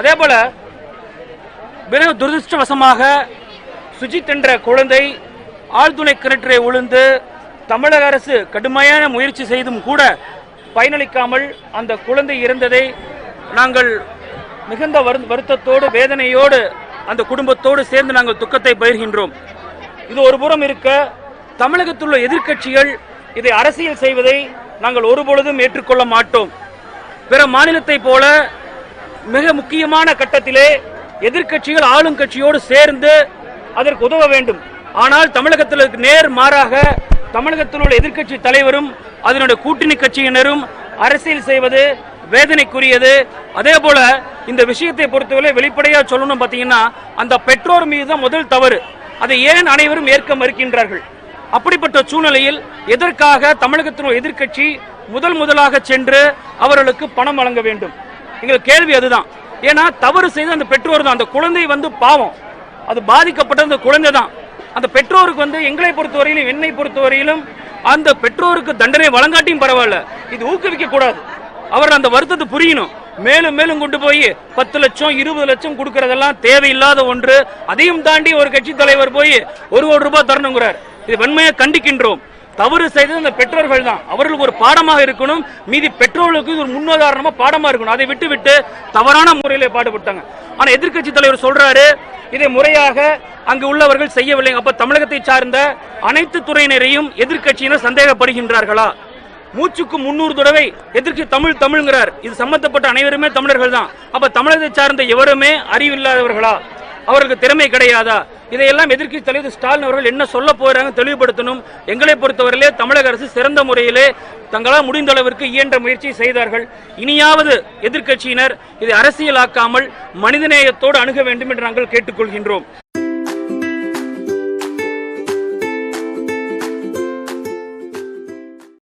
அதே போல மிக துரதிருஷ்டவசமாக சுஜித் என்ற குழந்தை ஆழ்துளை கிணற்றை விழுந்து தமிழக அரசு கடுமையான முயற்சி செய்தும் கூட பயனளிக்காமல் அந்த குழந்தை இறந்ததை நாங்கள் மிகுந்த வருத்தத்தோடு வேதனையோடு அந்த குடும்பத்தோடு சேர்ந்து நாங்கள் துக்கத்தை பகிர்கின்றோம். இது ஒரு புறம் இருக்க தமிழகத்தில் உள்ள எதிர்க்கட்சிகள் இதை அரசியல் செய்வதை நாங்கள் ஒருபொழுதும் ஏற்றுக்கொள்ள மாட்டோம். பிற மாநிலத்தை போல மிக முக்கியமான கட்டத்திலே எதிர்க்கட்சிகள் ஆளும் கட்சியோடு சேர்ந்து அதற்கு உதவ வேண்டும். ஆனால் தமிழகத்தில் நேர் மாறாக தமிழகத்தில் உள்ள எதிர்க்கட்சி தலைவரும் அதனுடைய கூட்டணி கட்சியினரும் அரசியல் செய்வது வேதனைக்குரியது. அதே போல இந்த விஷயத்தை பொறுத்தவரை வெளிப்படையா சொல்லணும் பாத்தீங்கன்னா அந்த பெற்றோர் மீது தான் முதல் தவறு. அதை ஏன் அனைவரும் ஏற்க மறுக்கின்றார்கள்? அப்படிப்பட்ட சூழ்நிலையில் எதற்காக தமிழகத்தினுடைய எதிர்கட்சி எதிர்க்கட்சி முதல் முதலாக சென்று அவர்களுக்கு பணம் வழங்க வேண்டும்? எங்களுக்கு கேள்வி அதுதான். ஏன்னா தவறு செய்த அந்த பெற்றோர் தான். அந்த குழந்தை வந்து பாவம். அது பாதிக்கப்பட்ட அந்த குழந்தை தான். அந்த பெற்றோருக்கு வந்து எங்களை பொறுத்தவரையிலும் என்னை பொறுத்தவரையிலும் அந்த பெற்றோருக்கு தண்டனை வழங்காட்டியும் பரவாயில்ல. இது ஊக்குவிக்க கூடாது. அவர் அந்த வருத்தத்தை புரியணும். மேலும் மேலும் கொண்டு போய் பத்து லட்சம் இருபது லட்சம் கொடுக்கறதெல்லாம் தேவையில்லாத ஒன்று. அதையும் தாண்டி ஒரு கட்சி தலைவர் போய் ஒரு கோடி ரூபாய் தரணுங்கிறார். இது வன்மையை கண்டிக்கின்றோம். தவறு செய்தது அந்த பெற்றோர்கள் தான். அவர்களுக்கு ஒரு பாடமாக இருக்கணும். மீதி பெற்றோர்களுக்கு ஒரு முன்னுதாரணமா பாடமா இருக்கணும். அதை விட்டு விட்டு தவறான முறையில பாடுபட்டாங்க. ஆனா எதிர்க்கட்சி தலைவர் சொல்றாரு இதை முறையாக அங்கு உள்ளவர்கள் செய்யவில்லை. அப்ப தமிழகத்தை சார்ந்த அனைத்து துறையினரையும் எதிர்க்கட்சியினர் சந்தேகப்படுகின்றார்களா? மூச்சுக்கு முன்னூறு தடவை எதிர்க்கு தமிழ் தமிழ்ங்கிறார். இது சம்பந்தப்பட்ட அனைவருமே தமிழர்கள் தான். அப்ப தமிழகத்தை சார்ந்த எவருமே அறிவில்லாதவர்களா? அவர்களுக்கு திறமை கிடையாதா? இதையெல்லாம் எதிர்க்கட்சி தலைவர் ஸ்டாலின் அவர்கள் என்ன சொல்ல போகிறாங்க தெளிவுபடுத்தணும். எங்களை பொறுத்தவரையிலே தமிழக அரசு சிறந்த முறையிலே தங்களால் முடிந்த அளவிற்கு இயன்ற முயற்சியை செய்தார்கள். இனியாவது எதிர்க்கட்சியினர் இதை அரசியலாக்காமல் மனிதநேயத்தோடு அணுக வேண்டும் என்று நாங்கள் கேட்டுக்கொள்கின்றோம்.